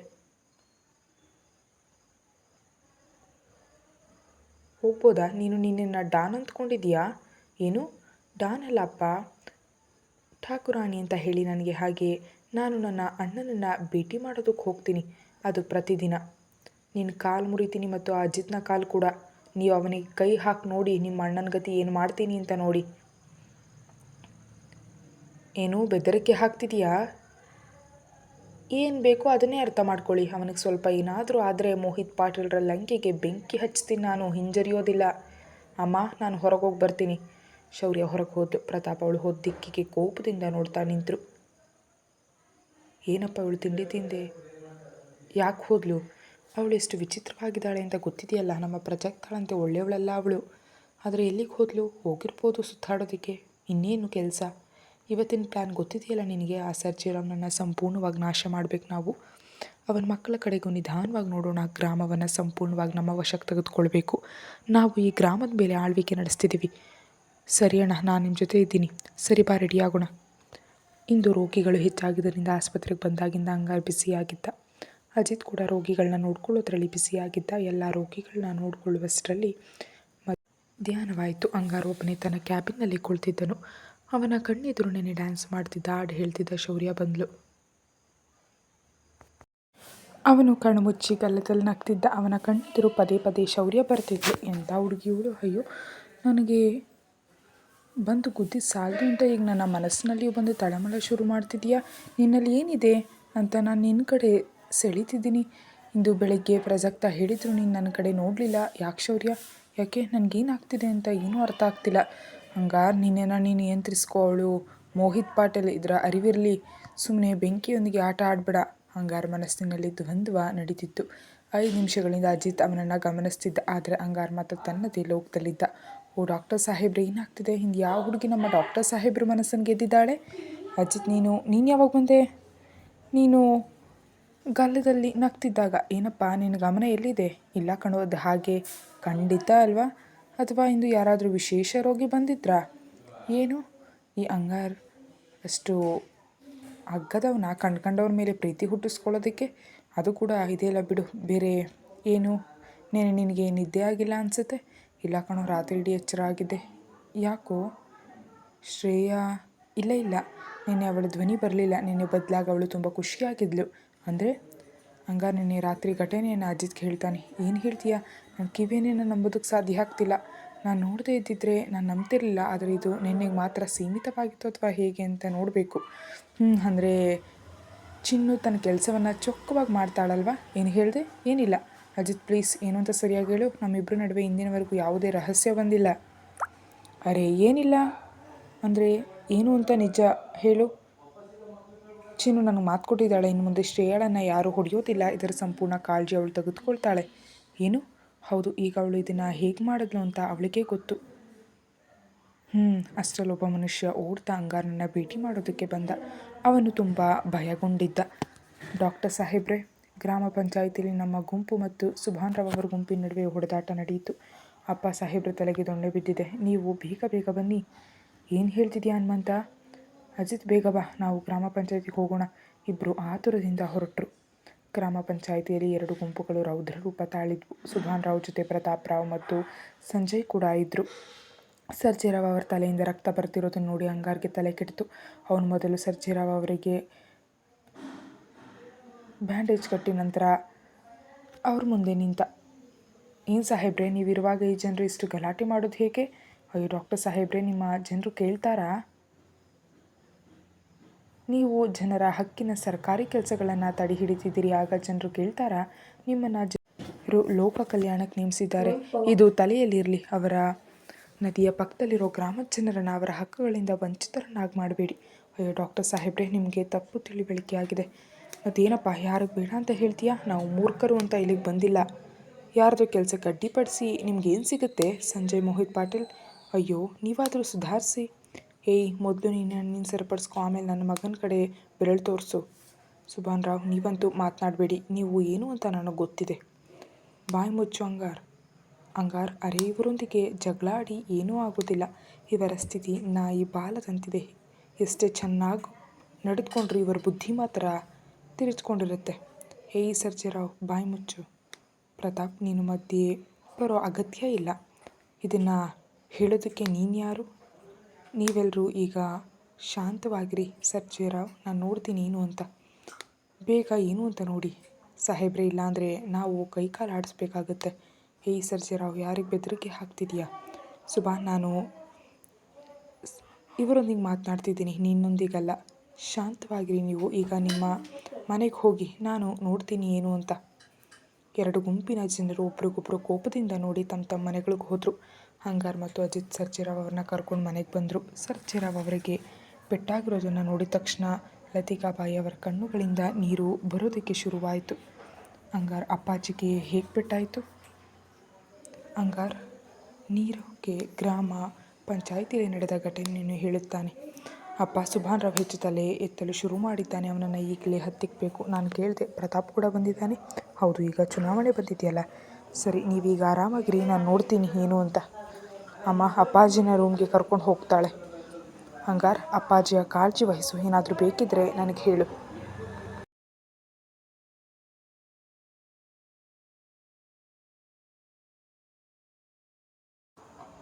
ಹೋಗ್ಬೋದಾ? ನೀನು ನಿನ್ನನ್ನು ಡಾನ್ ಅಂದ್ಕೊಂಡಿದ್ದೀಯಾ? ಏನು? ಡಾನ್ ಅಲ್ಲಪ್ಪ ಠಾಕುರಾಣಿ ಅಂತ ಹೇಳಿ ನನಗೆ ಹಾಗೆ ನಾನು ನನ್ನ ಅಣ್ಣನನ್ನು ಭೇಟಿ ಮಾಡೋದಕ್ಕೆ ಹೋಗ್ತೀನಿ. ಅದು ಪ್ರತಿದಿನ. ನಿನ್ನ ಕಾಲು ಮುರಿತೀನಿ ಮತ್ತು ಆ ಅಜಿತ್ನ ಕಾಲು ಕೂಡ ನೀವು ಅವನಿಗೆ ಕೈ ಹಾಕಿ ನೋಡಿ ನಿಮ್ಮ ಅಣ್ಣನ ಗತಿ ಏನು ಮಾಡ್ತೀನಿ ಅಂತ ನೋಡಿ. ಏನು ಬೆದರಿಕೆ ಹಾಕ್ತಿದೆಯಾ? ಏನು ಬೇಕೋ ಅದನ್ನೇ ಅರ್ಥ ಮಾಡ್ಕೊಳ್ಳಿ. ಅವನಿಗೆ ಸ್ವಲ್ಪ ಏನಾದರೂ ಆದರೆ ಮೋಹಿತ್ ಪಾಟೀಲ್ರ ಲಂಕೆಗೆ ಬೆಂಕಿ ಹಚ್ತೀನಿ ನಾನು, ಹಿಂಜರಿಯೋದಿಲ್ಲ. ಅಮ್ಮ, ನಾನು ಹೊರಗೆ ಹೋಗಿ ಬರ್ತೀನಿ. ಶೌರ್ಯ ಹೊರಗೆ ಹೋದ್ಲು ಪ್ರತಾಪ್ ಅವಳು ಹೋದ ದಿಕ್ಕಿಗೆ ಕೋಪದಿಂದ ನೋಡ್ತಾ ನಿಂತರು. ಏನಪ್ಪ ಅವಳು ತಿಂಡಿ ತಿಂದೆ? ಯಾಕೆ ಹೋದ್ಲು? ಅವಳು ಎಷ್ಟು ವಿಚಿತ್ರವಾಗಿದ್ದಾಳೆ ಅಂತ ಗೊತ್ತಿದೆಯಲ್ಲ? ನಮ್ಮ ಪ್ರಜೆಕ್ತಾಳಂತೆ ಒಳ್ಳೆಯವಳಲ್ಲ ಅವಳು. ಆದರೆ ಎಲ್ಲಿಗೆ ಹೋದಲು? ಹೋಗಿರ್ಬೋದು ಸುತ್ತಾಡೋದಕ್ಕೆ. ಇನ್ನೇನು ಕೆಲಸ? ಇವತ್ತಿನ ಪ್ಲ್ಯಾನ್ ಗೊತ್ತಿದೆಯಲ್ಲ ನಿನಗೆ? ಆ ಸರ್ಜಿರಾಮ್ನನ್ನು ಸಂಪೂರ್ಣವಾಗಿ ನಾಶ ಮಾಡಬೇಕು ನಾವು. ಅವನ ಮಕ್ಕಳ ಕಡೆಗೂ ನಿಧಾನವಾಗಿ ನೋಡೋಣ. ಗ್ರಾಮವನ್ನು ಸಂಪೂರ್ಣವಾಗಿ ನಮ್ಮ ವಶಕ್ಕೆ ತೆಗೆದುಕೊಳ್ಬೇಕು. ನಾವು ಈ ಗ್ರಾಮದ ಮೇಲೆ ಆಳ್ವಿಕೆ ನಡೆಸ್ತಿದ್ದೀವಿ. ಸರಿ ಅಣ್ಣ, ನಾನು ನಿಮ್ಮ ಜೊತೆ ಇದ್ದೀನಿ. ಸರಿ, ಬಾ ರೆಡಿಯಾಗೋಣ ಇಂದು ರೋಗಿಗಳು ಹೆಚ್ಚಾಗಿದ್ದರಿಂದ ಆಸ್ಪತ್ರೆಗೆ ಬಂದಾಗಿಂದ ಹಂಗಾರು ಬಿಸಿಯಾಗಿದ್ದ ಅಜಿತ್ ಕೂಡ ರೋಗಿಗಳನ್ನ ನೋಡ್ಕೊಳ್ಳೋದ್ರಲ್ಲಿ ಬಿಸಿಯಾಗಿದ್ದ ಎಲ್ಲ ರೋಗಿಗಳನ್ನ ನೋಡಿಕೊಳ್ಳುವಷ್ಟರಲ್ಲಿ ಧ್ಯಾನವಾಯಿತು ಅಂಗಾರ ಒಬ್ಬನೇ ತನ್ನ ಕ್ಯಾಬಿನ್ನಲ್ಲಿ ಕುಳಿತಿದ್ದನು. ಅವನ ಕಣ್ಣೆದುರು ನೆನೆ ಡ್ಯಾನ್ಸ್ ಮಾಡ್ತಿದ್ದ ಹಾಡು ಹೇಳ್ತಿದ್ದ ಶೌರ್ಯ ಬಂದ್ಲು. ಅವನು ಕಣ್ಣು ಮುಚ್ಚಿ ಗಲ್ಲದಲ್ಲಿ ನಗ್ತಿದ್ದ ಅವನ ಕಣ್ಣೆದುರು ಪದೇ ಪದೇ ಶೌರ್ಯ ಬರ್ತಿದ್ಲು. ಎಂಥ ಹುಡುಗಿಯವಳು. ಅಯ್ಯೋ, ನನಗೆ ಬಂದು ಗುದ್ದಿ ಅಂತ ಈಗ ನನ್ನ ಮನಸ್ಸಿನಲ್ಲಿಯೂ ಬಂದು ತಳಮಳ ಶುರು ಮಾಡ್ತಿದೀಯಾ ನಿನ್ನಲ್ಲಿ ಏನಿದೆ ಅಂತ ನಾನು ನಿನ್ನ ಕಡೆ ಸೆಳೀತಿದ್ದೀನಿ. ಇಂದು ಬೆಳಗ್ಗೆ ಪ್ರಸಕ್ತ ಹೇಳಿದ್ರು, ನೀನು ನನ್ನ ಕಡೆ ನೋಡಲಿಲ್ಲ. ಯಾಕೆ ಶೌರ್ಯ? ಯಾಕೆ? ನನಗೇನಾಗ್ತಿದೆ ಅಂತ ಏನೂ ಅರ್ಥ ಆಗ್ತಿಲ್ಲ. ಹಂಗಾರೆ ನಿನ್ನೆನ ನೀನು ನಿಯಂತ್ರಿಸ್ಕೋ ಅವಳು ಮೋಹಿತ್ ಪಾಟೀಲ್ ಇದರ ಅರಿವಿರಲಿ. ಸುಮ್ಮನೆ ಬೆಂಕಿಯೊಂದಿಗೆ ಆಟ ಆಡಬೇಡ. ಹಂಗಾರ ಮನಸ್ಸಿನಲ್ಲಿ ದ್ವಂದ್ವ ನಡೀತಿತ್ತು. ಐದು ನಿಮಿಷಗಳಿಂದ ಅಜಿತ್ ಅವನನ್ನು ಗಮನಿಸ್ತಿದ್ದ. ಆದರೆ ಹಂಗಾರ ಮಾತ್ರ ತನ್ನದೇ ಲೋಕದಲ್ಲಿದ್ದ. ಓ, ಡಾಕ್ಟರ್ ಸಾಹೇಬ್ರೆ, ಏನಾಗ್ತಿದೆ? ಹಿಂದೆ ಯಾವ ಹುಡುಗಿ ನಮ್ಮ ಡಾಕ್ಟರ್ ಸಾಹೇಬ್ರ ಮನಸ್ಸನ್ನು ಗೆದ್ದಿದ್ದಾಳೆ? ಅಜಿತ್, ನೀನು ನೀನು ಯಾವಾಗ ಬಂದೆ? ನೀನು ಗಲ್ಲದಲ್ಲಿ ನಗ್ತಿದ್ದಾಗ, ಏನಪ್ಪ, ನಿನ್ನ ಗಮನ ಎಲ್ಲಿದೆ? ಇಲ್ಲ ಕಣೋದು ಹಾಗೆ ಖಂಡಿತ ಅಲ್ವಾ? ಅಥವಾ ಇಂದು ಯಾರಾದರೂ ವಿಶೇಷ ರೋಗಿ ಬಂದಿದ್ರಾ? ಏನು? ಈ ಅಂಗಾರ್ ಅಷ್ಟು ಅಗ್ಗದವನ ಕಂಡ್ಕಂಡವ್ರ ಮೇಲೆ ಪ್ರೀತಿ ಹುಟ್ಟಿಸ್ಕೊಳ್ಳೋದಕ್ಕೆ ಅದು ಕೂಡ ಇದೆಯಲ್ಲ ಬಿಡು. ಬೇರೆ ಏನು? ನೀನು ನಿನಗೆ ನಿದ್ದೆ ಆಗಿಲ್ಲ ಅನಿಸುತ್ತೆ? ಇಲ್ಲ ಕಣೋ, ರಾತ್ರಿ ಇಡೀ ಎಚ್ಚರ ಆಗಿದೆ. ಯಾಕೋ? ಶ್ರೇಯಾ, ಇಲ್ಲ ಇಲ್ಲ. ನಿನ್ನೆ ಅವಳ ಧ್ವನಿ ಬರಲಿಲ್ಲ. ನಿನ್ನೆ ಬದಲಾಗಿ ಅವಳು ತುಂಬ ಖುಷಿಯಾಗಿದ್ಲು. ಅಂದರೆ, ಹಂಗ ನಿನ್ನೆ ರಾತ್ರಿ ಘಟನೆಯನ್ನು ಅಜಿತ್ಗೆ ಹೇಳ್ತಾನೆ. ಏನು ಹೇಳ್ತೀಯಾ? ನನ್ನ ಕಿವಿಯನ್ನೇ ನಂಬೋದಕ್ಕೆ ಸಾಧ್ಯ ಆಗ್ತಿಲ್ಲ. ನಾನು ನೋಡದೇ ಇದ್ದಿದ್ರೆ ನಾನು ನಂಬ್ತಿರಲಿಲ್ಲ. ಆದರೆ ಇದು ನಿನ್ನೆಗೆ ಮಾತ್ರ ಸೀಮಿತವಾಗಿತ್ತು ಅಥವಾ ಹೇಗೆ ಅಂತ ನೋಡಬೇಕು. ಹ್ಞೂ ಅಂದರೆ ಚಿನ್ನು ತನ್ನ ಕೆಲಸವನ್ನು ಚೊಕ್ಕವಾಗಿ ಮಾಡ್ತಾಳಲ್ವಾ? ಏನು ಹೇಳಿದೆ? ಏನಿಲ್ಲ. ಅಜಿತ್ ಪ್ಲೀಸ್ ಏನು ಅಂತ ಸರಿಯಾಗಿ ಹೇಳು. ನಮ್ಮಿಬ್ಬರ ನಡುವೆ ಇಂದಿನವರೆಗೂ ಯಾವುದೇ ರಹಸ್ಯ ಬಂದಿಲ್ಲ. ಅರೆ, ಏನಿಲ್ಲ. ಅಂದರೆ ಏನು ಅಂತ ನಿಜ ಹೇಳು. ಚಿನ್ನು ನನಗೆ ಮಾತು ಕೊಟ್ಟಿದ್ದಾಳೆ. ಇನ್ನು ಮುಂದೆ ಶ್ರೇಯಾಳನ್ನು ಯಾರೂ ಹೊಡೆಯೋದಿಲ್ಲ. ಇದರ ಸಂಪೂರ್ಣ ಕಾಳಜಿ ಅವಳು ತೆಗೆದುಕೊಳ್ತಾಳೆ. ಏನು? ಹೌದು, ಈಗ ಅವಳು ಇದನ್ನು ಹೇಗೆ ಮಾಡಿದ್ಲು ಅಂತ ಅವಳಿಗೆ ಗೊತ್ತು. ಹ್ಞೂ ಅಷ್ಟರಲ್ಲೊಬ್ಬ ಮನುಷ್ಯ ಓಡ್ತಾ ಅಂಗಾರನನ್ನು ಭೇಟಿ ಮಾಡೋದಕ್ಕೆ ಬಂದ. ಅವನು ತುಂಬ ಭಯಗೊಂಡಿದ್ದ. ಡಾಕ್ಟರ್ ಸಾಹೇಬ್ರೆ, ಗ್ರಾಮ ಪಂಚಾಯಿತಿಯಲ್ಲಿ ನಮ್ಮ ಗುಂಪು ಮತ್ತು ಸುಭಾನ್ ರಾವ್ ಅವರ ಗುಂಪಿನ ನಡುವೆ ಹೊಡೆದಾಟ ನಡೆಯಿತು. ಅಪ್ಪ ಸಾಹೇಬ್ರ ತಲೆಗೆ ದೊಣ್ಣೆ ಬಿದ್ದಿದೆ. ನೀವು ಬೇಗ ಬೇಗ ಬನ್ನಿ. ಏನು ಹೇಳ್ತಿದ್ಯಾ ಹನುಮಂತ? ಅಜಿತ್ ಬೇಗ ಬಾ, ನಾವು ಗ್ರಾಮ ಪಂಚಾಯತಿಗೆ ಹೋಗೋಣ. ಇಬ್ಬರು ಆತುರದಿಂದ ಹೊರಟರು. ಗ್ರಾಮ ಪಂಚಾಯಿತಿಯಲ್ಲಿ ಎರಡು ಗುಂಪುಗಳು ರೌದ್ರ ರೂಪ ತಾಳಿದ್ವು. ಸುಭಾನ್ ರಾವ್ ಜೊತೆ ಪ್ರತಾಪ್ ರಾವ್ ಮತ್ತು ಸಂಜಯ್ ಕೂಡ ಇದ್ದರು ಸರ್ಜಿರಾವ್ ಅವರ ತಲೆಯಿಂದ ರಕ್ತ ಬರ್ತಿರೋದನ್ನು ನೋಡಿ ಅಂಗಾರ್ಗೆ ತಲೆ ಕೆಟ್ಟಿತು ಅವನು ಮೊದಲು ಸರ್ಜಿರಾವ್ ಅವರಿಗೆ ಬ್ಯಾಂಡೇಜ್ ಕಟ್ಟಿ ನಂತರ ಅವ್ರ ಮುಂದೆ ನಿಂತ, ಏನು ಸಾಹೇಬ್ರೆ, ನೀವಿರುವಾಗ ಈ ಜನರು ಇಷ್ಟು ಗಲಾಟೆ ಮಾಡೋದು ಹೇಗೆ? ಅಯ್ಯೋ, ಡಾಕ್ಟರ್ ಸಾಹೇಬ್ರೆ, ನಿಮ್ಮ ಜನರು ಕೇಳ್ತಾರಾ? ನೀವು ಜನರ ಹಕ್ಕಿನ ಸರ್ಕಾರಿ ಕೆಲಸಗಳನ್ನು ತಡೆ ಹಿಡಿತಿದ್ದೀರಿ. ಆಗ ಜನರು ಕೇಳ್ತಾರ, ನಿಮ್ಮನ್ನು ಜನರು ಲೋಕ ಕಲ್ಯಾಣಕ್ಕೆ ನೇಮಿಸಿದ್ದಾರೆ. ಇದು ತಲೆಯಲ್ಲಿರಲಿ, ಅವರ ನದಿಯ ಪಕ್ಕದಲ್ಲಿರೋ ಗ್ರಾಮದ ಜನರನ್ನು ಅವರ ಹಕ್ಕುಗಳಿಂದ ವಂಚಿತರನ್ನಾಗಿ ಮಾಡಬೇಡಿ. ಅಯ್ಯೋ, ಡಾಕ್ಟರ್ ಸಾಹೇಬ್ರೆ, ನಿಮಗೆ ತಪ್ಪು ತಿಳಿವಳಿಕೆ ಆಗಿದೆ. ಅದೇನಪ್ಪ ಯಾರಿಗೆ ಬೇಡ ಅಂತ ಹೇಳ್ತೀಯಾ? ನಾವು ಮೂರ್ಖರು ಅಂತ ಇಲ್ಲಿಗೆ ಬಂದಿಲ್ಲ. ಯಾರ್ದು ಕೆಲಸಕ್ಕೆ ಅಡ್ಡಿಪಡಿಸಿ ನಿಮ್ಗೇನು ಸಿಗುತ್ತೆ? ಸಂಜಯ್ ಮೋಹಿತ್ ಪಾಟೀಲ್, ಅಯ್ಯೋ, ನೀವಾದರೂ ಸುಧಾರಿಸಿ. ಏಯ್, ಮೊದಲು ನೀನು ನೀನು ಸರಿಪಡಿಸ್ಕೊ, ಆಮೇಲೆ ನನ್ನ ಮಗನ ಕಡೆ ಬೆರಳು ತೋರಿಸು. ಸುಭಾನ್ ರಾವ್, ನೀವಂತೂ ಮಾತನಾಡಬೇಡಿ. ನೀವು ಏನು ಅಂತ ನನಗೆ ಗೊತ್ತಿದೆ. ಬಾಯಿ ಮುಚ್ಚು, ಅಂಗಾರ್. ಅಂಗಾರ್, ಅರೆ ಇವರೊಂದಿಗೆ ಜಗಳಾಡಿ ಏನೂ ಆಗೋದಿಲ್ಲ. ಇವರ ಸ್ಥಿತಿ ನಾಯಿ ಬಾಲದಂತಿದೆ. ಎಷ್ಟೇ ಚೆನ್ನಾಗಿ ನಡೆದುಕೊಂಡ್ರು ಇವರ ಬುದ್ಧಿ ಮಾತ್ರ ತಿರುಚ್ಕೊಂಡಿರುತ್ತೆ. ಹೇಯ್ ಸರ್ಜೆರಾವ್ ಬಾಯಿ ಮುಚ್ಚು. ಪ್ರತಾಪ್, ನೀನು ಮಧ್ಯೆ ಬರೋ ಅಗತ್ಯ ಇಲ್ಲ. ಇದನ್ನು ಹೇಳೋದಕ್ಕೆ ನೀನು ಯಾರು? ನೀವೆಲ್ಲರೂ ಈಗ ಶಾಂತವಾಗಿರಿ ಸರ್ ಜಯರಾವ್ ನಾನು ನೋಡ್ತೀನಿ ಏನು ಅಂತ. ಬೇಗ ಏನು ಅಂತ ನೋಡಿ. ಸಾಹೇಬ್ರೆ, ಇಲ್ಲಾಂದರೆ ನಾವು ಕೈಕಾಲು ಆಡಿಸ್ಬೇಕಾಗತ್ತೆ. ಹೇಯ್ ಸರ್ಜೇರಾವ್ ಯಾರಿಗೆ ಬೆದರಿಕೆ ಹಾಕ್ತಿದೆಯಾ? ಸುಭಾ, ನಾನು ಇವರೊಂದಿಗೆ ಮಾತನಾಡ್ತಿದ್ದೀನಿ, ನಿನ್ನೊಂದಿಗಲ್ಲ. ಶಾಂತವಾಗಿರಿ ನೀವು. ಈಗ ನಿಮ್ಮ ಮನೆಗೆ ಹೋಗಿ ನಾನು ನೋಡ್ತೀನಿ ಏನು ಅಂತ. ಎರಡು ಗುಂಪಿನ ಜನರು ಒಬ್ರಿಗೊಬ್ರು ಕೋಪದಿಂದ ನೋಡಿ ತಮ್ಮ ತಮ್ಮ ಮನೆಗಳಿಗೆ ಹೋದರು. ಹಂಗಾರ್ ಮತ್ತು ಅಜಿತ್ ಸರ್ಜಿರಾವ್ ಅವ್ರನ್ನ ಕರ್ಕೊಂಡು ಮನೆಗೆ ಬಂದರು. ಸರ್ಜಿರಾವ್ ಅವರಿಗೆ ಪೆಟ್ಟಾಗಿರೋದನ್ನು ನೋಡಿದ ತಕ್ಷಣ ಲತಿಕಾಬಾಯಿ ಅವರ ಕಣ್ಣುಗಳಿಂದ ನೀರು ಬರೋದಕ್ಕೆ ಶುರುವಾಯಿತು. ಹಂಗಾರ್ ಅಪ್ಪಾಜಿಗೆ ಹೇಗೆ ಪೆಟ್ಟಾಯಿತು ಹಂಗಾರ್ ನೀರೋಗೆ ಗ್ರಾಮ ಪಂಚಾಯಿತಿಯಲ್ಲಿ ನಡೆದ ಘಟನೆಯನ್ನು ಹೇಳುತ್ತಾನೆ. ಅಪ್ಪ ಸುಭಾನ್ ರಾವ್ ಹೆಚ್ಚು ತಲೆ ಎತ್ತಲು ಶುರು ಮಾಡಿದ್ದಾನೆ. ಅವನನ್ನು ಈಗಲೇ ಹತ್ತಿಕ್ಕಬೇಕು ನಾನು ಕೇಳಿದೆ, ಪ್ರತಾಪ್ ಕೂಡ ಬಂದಿದ್ದಾನೆ. ಹೌದು, ಈಗ ಚುನಾವಣೆ ಬಂದಿದೆಯಲ್ಲ. ಸರಿ, ನೀವೀಗ ಆರಾಮಾಗಿರಿ, ನಾನು ನೋಡ್ತೀನಿ ಏನು ಅಂತ. ಅಮ್ಮ ಅಪ್ಪಾಜಿನ ರೂಮ್ಗೆ ಕರ್ಕೊಂಡು ಹೋಗ್ತಾಳೆ. ಹಂಗಾರ ಅಪ್ಪಾಜಿಯ ಕಾಳಜಿ ವಹಿಸು, ಏನಾದರೂ ಬೇಕಿದ್ದರೆ ನನಗೆ ಹೇಳು.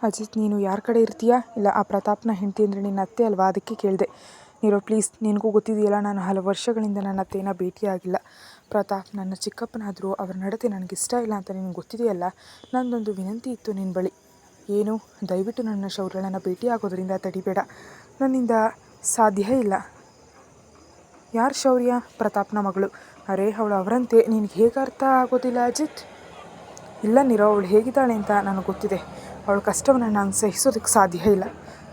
ಅಜಿತ್, ನೀನು ಯಾರ ಕಡೆ ಇರ್ತೀಯಾ? ಇಲ್ಲ, ಆ ಪ್ರತಾಪ್ನ ಹೆಂಡತಿ ಅಂದರೆ ನಿನ್ನ ಅತ್ತೆ ಅಲ್ವಾ? ಅದಕ್ಕೆ ಕೇಳಿದೆ. ನೀರೋ, ಪ್ಲೀಸ್, ನಿನಗೂ ಗೊತ್ತಿದೆಯಲ್ಲ, ನಾನು ಹಲವು ವರ್ಷಗಳಿಂದ ನನ್ನ ಅತ್ತೆನ ಭೇಟಿಯಾಗಿಲ್ಲ ಪ್ರತಾಪ್, ನನ್ನ ಚಿಕ್ಕಪ್ಪನಾದರೂ ಅವರ ನಡತೆ ನನಗೆ ಇಷ್ಟ ಇಲ್ಲ ಅಂತ ನಿನಗೆ ಗೊತ್ತಿದೆಯಲ್ಲ? ನನ್ನದೊಂದು ವಿನಂತಿ ಇತ್ತು ನಿನ್ನ ಬಳಿ. ಏನು? ದಯವಿಟ್ಟು ನನ್ನ ಶೌರ್ಯಳನ್ನು ಭೇಟಿಯಾಗೋದರಿಂದ ತಡಿಬೇಡ. ನನ್ನಿಂದ ಸಾಧ್ಯ ಇಲ್ಲ. ಯಾರು ಶೌರ್ಯ? ಪ್ರತಾಪ್ನ ಮಗಳು. ಅರೆ, ಅವಳು ಅವರಂತೆ. ನಿನಗೆ ಹೇಗೆ ಅರ್ಥ ಆಗೋದಿಲ್ಲ ಅಜಿತ್? ಇಲ್ಲ ನೀರೋ ಅವಳು ಹೇಗಿದ್ದಾಳೆ ಅಂತ ನನಗೆ ಗೊತ್ತಿದೆ. ಅವಳ ಕಷ್ಟವನ್ನು ನಾನು ಸಹಿಸೋದಕ್ಕೆ ಸಾಧ್ಯ ಇಲ್ಲ.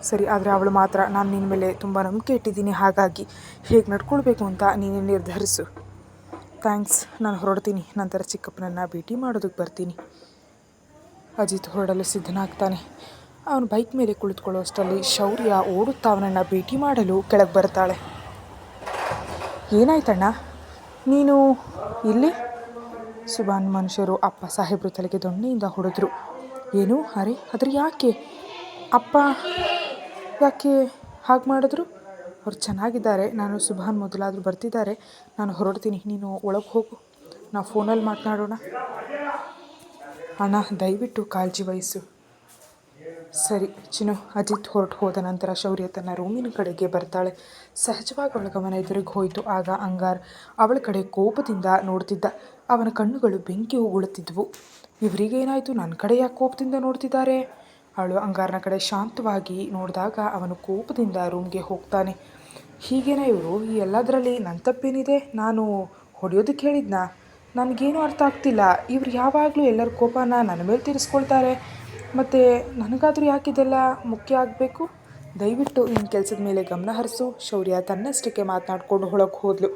ಸರಿ, ಆದರೆ ಅವಳು ಮಾತ್ರ ನಾನು ನಿನ್ನ ಮೇಲೆ ತುಂಬ ನಂಬಿಕೆ ಇಟ್ಟಿದ್ದೀನಿ. ಹಾಗಾಗಿ ಹೇಗೆ ನಡ್ಕೊಳ್ಬೇಕು ಅಂತ ನೀನು ನಿರ್ಧರಿಸು. ಥ್ಯಾಂಕ್ಸ್. ನಾನು ಹೊರಡ್ತೀನಿ. ನಂತರ ಚಿಕ್ಕಪ್ಪನನ್ನು ಭೇಟಿ ಮಾಡೋದಕ್ಕೆ ಬರ್ತೀನಿ. ಅಜಿತ್ ಹೊರಡಲು ಸಿದ್ಧನಾಗ್ತಾನೆ. ಅವನು ಬೈಕ್ ಮೇಲೆ ಕುಳಿತುಕೊಳ್ಳೋ ಅಷ್ಟರಲ್ಲಿ ಶೌರ್ಯ ಓಡುತ್ತಾ ಅವನನ್ನು ಭೇಟಿ ಮಾಡಲು ಕೆಳಗೆ ಬರ್ತಾಳೆ. ಏನಾಯ್ತಣ್ಣ? ನೀನು ಇಲ್ಲಿ? ಸುಬಾನ್ ಮನುಷ್ಯರು ಅಪ್ಪ ಸಾಹೇಬ್ರು ತಲೆಗೆ ದೊಣ್ಣೆಯಿಂದ ಹೊಡೆದ್ರು. ಏನು ಅರೆ ಆದರೆ ಯಾಕೆ? ಅಪ್ಪ ಯಾಕೆ ಹಾಗೆ ಮಾಡಿದ್ರು? ಅವ್ರು ಚೆನ್ನಾಗಿದ್ದಾರೆ. ನಾನು ಸುಭಾನ್ ಮೊದಲಾದರೂ ಬರ್ತಿದ್ದಾರೆ. ನಾನು ಹೊರಡ್ತೀನಿ. ನೀನು ಒಳಗೆ ಹೋಗು. ನಾವು ಫೋನಲ್ಲಿ ಮಾತನಾಡೋಣ. ಅಣ್ಣ, ದಯವಿಟ್ಟು ಕಾಳಜಿ ವಹಿಸು. ಸರಿ, ಚಿನ್ನು, ಅಜಿತ್ ಹೊರಟು ಹೋದ ನಂತರ ಶೌರ್ಯ ತನ್ನ ರೂಮಿನ ಕಡೆಗೆ ಬರ್ತಾಳೆ. ಸಹಜವಾಗಿ ಅವಳ ಗಮನ ಎದುರಿಗೆ ಹೋಯಿತು. ಆಗ ಅಂಗಾರ್ ಅವಳ ಕಡೆ ಕೋಪದಿಂದ ನೋಡ್ತಿದ್ದ. ಅವನ ಕಣ್ಣುಗಳು ಬೆಂಕಿ ಉಗುಳುತ್ತಿದ್ವು. ಇವರಿಗೇನಾಯಿತು? ನನ್ನ ಕಡೆ ಯಾಕೆ ಕೋಪದಿಂದ ನೋಡ್ತಿದ್ದಾರೆ? ಅವಳು ಅಂಗಾರನ ಕಡೆ ಶಾಂತವಾಗಿ ನೋಡಿದಾಗ ಅವನು ಕೋಪದಿಂದ ರೂಮ್ಗೆ ಹೋಗ್ತಾನೆ. ಹೀಗೇನ ಇವರು? ಈ ಎಲ್ಲದರಲ್ಲಿ ನನ್ನ ತಪ್ಪೇನಿದೆ? ನಾನು ಹೊಡೆಯೋದಕ್ಕೆ ಹೇಳಿದ್ನಾ? ನನಗೇನು ಅರ್ಥ ಆಗ್ತಿಲ್ಲ. ಇವ್ರು ಯಾವಾಗಲೂ ಎಲ್ಲರ ಕೋಪನ ನನ್ನ ಮೇಲೆ ತೀರಿಸ್ಕೊಳ್ತಾರೆ. ಮತ್ತು ನನಗಾದರೂ ಯಾಕಿದೆಲ್ಲ ಮುಖ್ಯ ಆಗಬೇಕು? ದಯವಿಟ್ಟು ನಿನ್ನ ಕೆಲಸದ ಮೇಲೆ ಗಮನ ಹರಿಸು. ಶೌರ್ಯ ತನ್ನಷ್ಟಕ್ಕೆ ಮಾತನಾಡಿಕೊಂಡು ಹೊಳಕ್ಕೆ ಹೋದ್ಲು.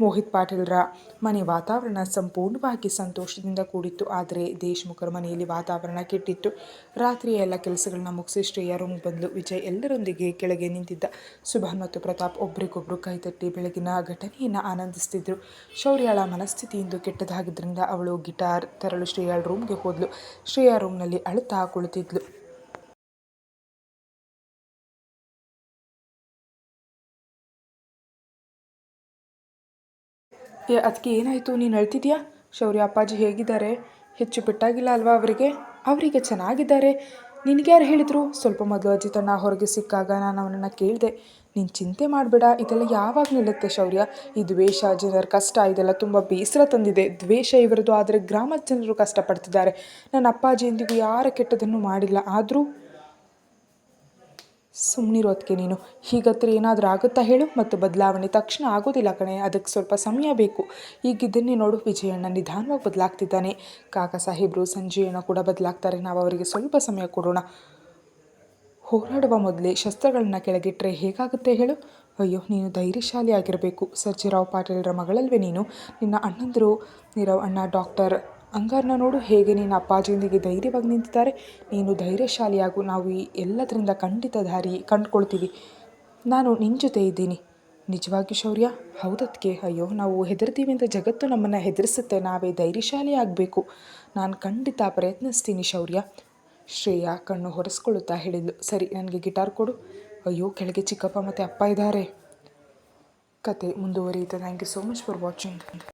ಮೋಹಿತ್ ಪಾಟೀಲ್ರ ಮನೆ ವಾತಾವರಣ ಸಂಪೂರ್ಣವಾಗಿ ಸಂತೋಷದಿಂದ ಕೂಡಿತ್ತು. ಆದರೆ ದೇಶ್ಮುಖರ ಮನೆಯಲ್ಲಿ ವಾತಾವರಣ ಕೆಟ್ಟಿತ್ತು. ರಾತ್ರಿಯ ಎಲ್ಲ ಕೆಲಸಗಳನ್ನ ಮುಗಿಸಿ ಶ್ರೇಯ ರೂಮ್ಗೆ ಬಂದಳು ವಿಜಯ್ ಎಲ್ಲರೊಂದಿಗೆ ಕೆಳಗೆ ನಿಂತಿದ್ದ. ಸುಭಾನ್ ಮತ್ತು ಪ್ರತಾಪ್ ಒಬ್ರಿಗೊಬ್ರು ಕೈತಟ್ಟಿ ಬೆಳಗಿನ ಘಟನೆಯನ್ನು ಆನಂದಿಸ್ತಿದ್ರು. ಶೌರ್ಯಾಳ ಮನಸ್ಥಿತಿಯಿಂದ ಕೆಟ್ಟದಾಗಿದ್ದರಿಂದ ಅವಳು ಗಿಟಾರ್ ತರಲು ಶ್ರೇಯಾಳ ರೂಮ್ಗೆ ಹೋದ್ಲು. ಶ್ರೇಯಾ ರೂಮ್ನಲ್ಲಿ ಅಳುತ್ತಾ ಕುಳಿತಿದ್ಲು. ಏ ಅದಕ್ಕೆ ಏನಾಯಿತು? ನೀನು ಅಳ್ತಿದ್ಯಾ ಶೌರ್ಯ ಅಪ್ಪಾಜಿ ಹೇಗಿದ್ದಾರೆ? ಹೆಚ್ಚು ಪೆಟ್ಟಾಗಿಲ್ಲ ಅಲ್ವಾ ಅವರಿಗೆ? ಅವರಿಗೆ ಚೆನ್ನಾಗಿದ್ದಾರೆ. ನಿನಗ್ಯಾರು ಹೇಳಿದರು? ಸ್ವಲ್ಪ ಮೊದಲು ಅಜಿತಣ್ಣ ಹೊರಗೆ ಸಿಕ್ಕಾಗ ನಾನು ಅವನನ್ನು ಕೇಳಿದೆ. ನೀನು ಚಿಂತೆ ಮಾಡಬೇಡ, ಇದೆಲ್ಲ ಯಾವಾಗ ನಿಲ್ಲುತ್ತೆ ಶೌರ್ಯ? ಈ ದ್ವೇಷ, ಜನರ ಕಷ್ಟ, ಇದೆಲ್ಲ ತುಂಬ ಬೇಸರ ತಂದಿದೆ. ದ್ವೇಷ ಇವರದು ಆದರೆ ಗ್ರಾಮದ ಜನರು ಕಷ್ಟಪಡ್ತಿದ್ದಾರೆ. ನನ್ನ ಅಪ್ಪಾಜಿ ಎಂದಿಗೂ ಯಾರ ಕೆಟ್ಟದನ್ನು ಮಾಡಿಲ್ಲ. ಆದರೂ ಸುಮ್ಮನಿರೋದಕ್ಕೆ ನೀನು. ಹೀಗತ್ರ ಏನಾದರೂ ಆಗುತ್ತಾ ಹೇಳು ಮತ್ತು ಬದಲಾವಣೆ ತಕ್ಷಣ ಆಗೋದಿಲ್ಲ ಕಣೆ. ಅದಕ್ಕೆ ಸ್ವಲ್ಪ ಸಮಯ ಬೇಕು. ಈಗ ಇದನ್ನೇ ನೋಡು. ವಿಜಯಣ್ಣ ನಿಧಾನವಾಗಿ ಬದಲಾಗ್ತಿದ್ದಾನೆ. ಕಾಕ ಸಾಹೇಬರು ಸಂಜಯಣ್ಣ ಕೂಡ ಬದಲಾಗ್ತಾರೆ. ನಾವು ಅವರಿಗೆ ಸ್ವಲ್ಪ ಸಮಯ ಕೊಡೋಣ. ಹೋರಾಡುವ ಮೊದಲೇ ಶಸ್ತ್ರಗಳನ್ನ ಕೆಳಗಿಟ್ಟರೆ ಹೇಗಾಗುತ್ತೆ ಹೇಳು? ಅಯ್ಯೋ, ನೀನು ಧೈರ್ಯಶಾಲಿ ಆಗಿರಬೇಕು. ಸರ್ಜಿರಾವ್ ಪಾಟೀಲ್ರ ಮಗಳಲ್ವೇ ನೀನು? ನಿನ್ನ ಅಣ್ಣಂದರು, ನೀರವ್ ಅಣ್ಣ, ಡಾಕ್ಟರ್ ಅಂಗಾರ್ನ ನೋಡು, ಹೇಗೆ ನಿನ್ನ ಅಪ್ಪಾಜಿಯೊಂದಿಗೆ ಧೈರ್ಯವಾಗಿ ನಿಂತಿದ್ದಾರೆ. ನೀನು ಧೈರ್ಯಶಾಲಿಯಾಗು. ನಾವು ಈ ಎಲ್ಲದರಿಂದ ಖಂಡಿತ ದಾರಿ ಕಂಡುಕೊಳ್ತೀವಿ. ನಾನು ನಿನ್ನ ಜೊತೆ ಇದ್ದೀನಿ. ನಿಜವಾಗಿ ಶೌರ್ಯ? ಹೌದತ್ಕೆ ಅಯ್ಯೋ, ನಾವು ಹೆದರ್ತೀವಿ ಅಂತ ಜಗತ್ತು ನಮ್ಮನ್ನು ಹೆದರಿಸುತ್ತೆ. ನಾವೇ ಧೈರ್ಯಶಾಲಿ ಆಗಬೇಕು. ನಾನು ಖಂಡಿತ ಪ್ರಯತ್ನಿಸ್ತೀನಿ ಶೌರ್ಯ. ಶ್ರೇಯಾ ಕಣ್ಣು ಹೊರೆಸ್ಕೊಳ್ಳುತ್ತಾ ಹೇಳಿದ್ಲು. ಸರಿ, ನನಗೆ ಗಿಟಾರ್ ಕೊಡು. ಅಯ್ಯೋ, ಕೆಳಗೆ ಚಿಕ್ಕಪ್ಪ ಮತ್ತು ಅಪ್ಪ ಇದ್ದಾರೆ. ಕತೆ ಮುಂದುವರಿಯುತ್ತೆ. Thank you so much for watching